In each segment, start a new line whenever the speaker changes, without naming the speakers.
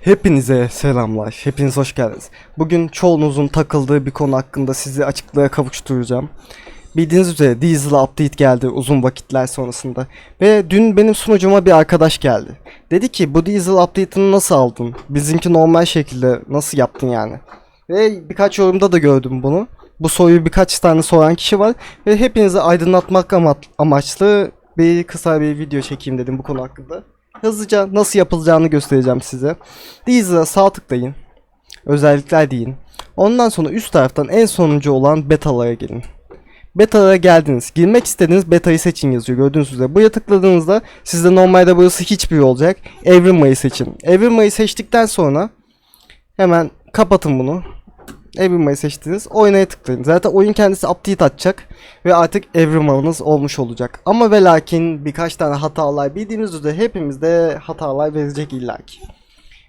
Hepinize selamlar. Hepiniz hoş geldiniz. Bugün çoğunuzun takıldığı bir konu hakkında sizi açıklığa kavuşturacağım. Bildiğiniz üzere Diesel update geldi uzun vakitler sonrasında. Ve dün benim sunucuma bir arkadaş geldi. Dedi ki bu Diesel update'ını nasıl aldın? Bizimki normal şekilde nasıl yaptın yani? Ve birkaç yorumda da gördüm bunu. Bu soruyu birkaç tane soran kişi var. Ve hepinizi aydınlatmak ama- amaçlı bir kısa bir video çekeyim dedim bu konu hakkında. Hızlıca nasıl yapılacağını göstereceğim size. Deezer'a sağ tıklayın. Özellikler deyin. Ondan sonra üst taraftan en sonuncu olan betalara gelin. Betalara geldiniz. Girmek istediğiniz betayı seçin yazıyor gördüğünüz üzere. Buraya tıkladığınızda sizde normalde burası hiçbir olacak. Evrim ayı seçin. Evrim ayı seçtikten sonra hemen kapatın bunu. Evrim ayı seçtiniz. Oynaya tıklayın. Zaten oyun kendisi update atacak. Ve artık evrim ağınız olmuş olacak. Ama ve lakin birkaç tane hatalar bildiğiniz üzere hepimizde hatalar verecek illaki.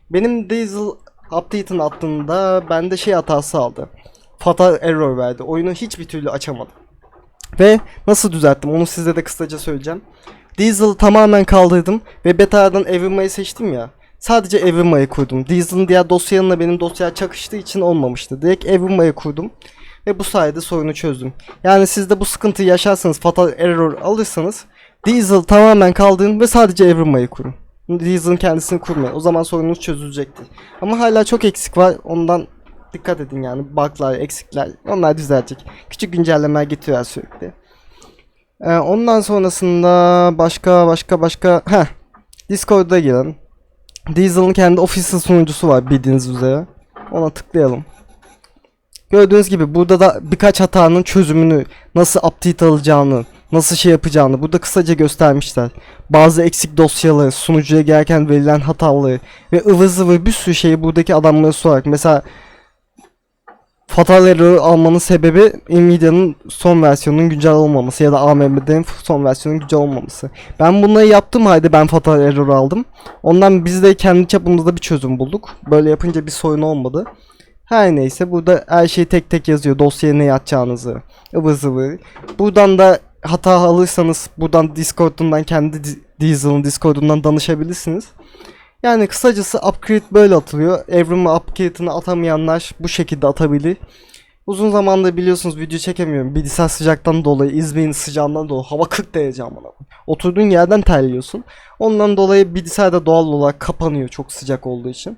Benim Diesel update'ın attığında bende şey hatası aldı. Fatal error verdi. Oyunu hiçbir türlü açamadım. Ve nasıl düzelttim onu size de kısaca söyleyeceğim. Diesel'ı tamamen kaldırdım ve beta'dan Evrima'yı seçtim ya. Sadece Evrima'yı kurdum. Diesel'ın diğer dosyanla benim dosya çakıştığı için olmamıştı. Direkt Evrima'yı kurdum. Ve bu sayede sorunu çözdüm. Yani siz de bu sıkıntıyı yaşarsanız fatal error alırsanız Diesel tamamen kaldırın ve sadece Evrima'yı kurun. Diesel'ın kendisini kurmayın. O zaman sorununuz çözülecektir. Ama hala çok eksik var. Ondan dikkat edin yani. Bug'lar, eksikler. Onlar düzelecek. Küçük güncellemeler getiriyor sürekli. Ee, ondan sonrasında başka başka başka heh Discord'a girin. Diesel'ın kendi official sunucusu var bildiğiniz üzere. Ona tıklayalım. Gördüğünüz gibi burada da birkaç hatanın çözümünü, nasıl update alacağını, nasıl şey yapacağını burada kısaca göstermişler. Bazı eksik dosyaları, sunucuya gelirken verilen hataları ve ıvır zıvır bir sürü şeyi buradaki adamlara sorarak. Mesela Fatal Error almanın sebebi Nvidia'nın son versiyonunun güncel olmaması ya da AMD'nin son versiyonunun güncel olmaması. Ben bunları yaptım halde ben Fatal Error aldım. Ondan biz de kendi çapımızda bir çözüm bulduk. Böyle yapınca bir sorun olmadı. Her neyse burada her şey tek tek yazıyor. Dosyaya ne yatacağınızı. ıvır zıvır. Buradan da hata alırsanız buradan Discord'undan kendi Di- Diesel'ın Discord'undan danışabilirsiniz. Yani kısacası upgrade böyle atılıyor. Evrim upgrade'ını atamayanlar bu şekilde atabilir. Uzun zamandır biliyorsunuz video çekemiyorum. Bilgisayar sıcaktan dolayı, İzmir'in sıcağından dolayı hava 40 derece amına. Oturduğun yerden terliyorsun. Ondan dolayı bilgisayar da doğal olarak kapanıyor çok sıcak olduğu için.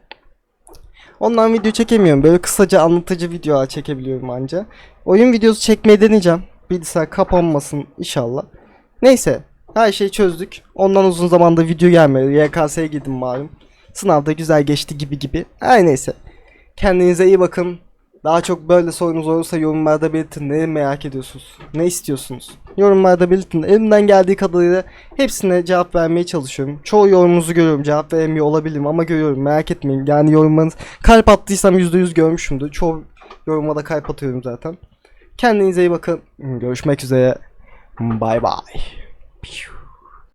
Ondan video çekemiyorum. Böyle kısaca anlatıcı videolar çekebiliyorum anca. Oyun videosu çekmeyi deneyeceğim. Bilgisayar kapanmasın inşallah. Neyse. Her şeyi çözdük. Ondan uzun zamanda video gelmedi. YKS'ye girdim malum. Sınavda güzel geçti gibi gibi. Her neyse. Kendinize iyi bakın. Daha çok böyle sorunuz olursa yorumlarda belirtin. Ne merak ediyorsunuz? Ne istiyorsunuz? Yorumlarda belirtin. Elimden geldiği kadarıyla hepsine cevap vermeye çalışıyorum. Çoğu yorumunuzu görüyorum. Cevap veremiyor olabilirim ama görüyorum. Merak etmeyin. Yani yorumlarınız kalp attıysam %100 görmüşümdür. Çoğu yoruma da kalp atıyorum zaten. Kendinize iyi bakın. Görüşmek üzere. Bye bye. Pew.